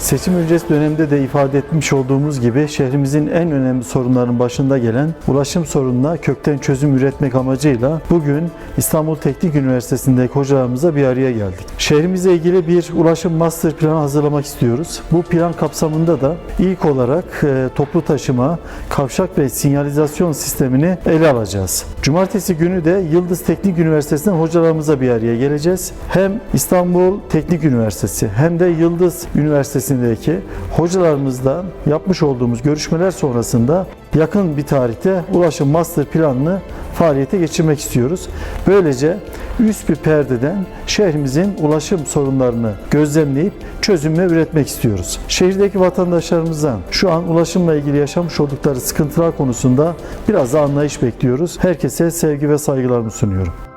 Seçim öncesi dönemde de ifade etmiş olduğumuz gibi şehrimizin en önemli sorunlarının başında gelen ulaşım sorununa kökten çözüm üretmek amacıyla bugün İstanbul Teknik Üniversitesi'ndeki hocalarımızla bir araya geldik. Şehrimizle ilgili bir ulaşım master planı hazırlamak istiyoruz. Bu plan kapsamında da ilk olarak e, toplu taşıma, kavşak ve sinyalizasyon sistemini ele alacağız. Cumartesi günü de Yıldız Teknik Üniversitesi'nden hocalarımızla bir araya geleceğiz. Hem İstanbul Teknik Üniversitesi hem de Yıldız Üniversitesi'ndeki hocalarımızla yapmış olduğumuz görüşmeler sonrasında yakın bir tarihte ulaşım master planını faaliyete geçirmek istiyoruz. Böylece üst bir perdeden şehrimizin ulaşım sorunlarını gözlemleyip çözümle üretmek istiyoruz. Şehirdeki vatandaşlarımızdan şu an ulaşımla ilgili yaşamış oldukları sıkıntılar konusunda biraz da anlayış bekliyoruz. Herkese sevgi ve saygılarımı sunuyorum.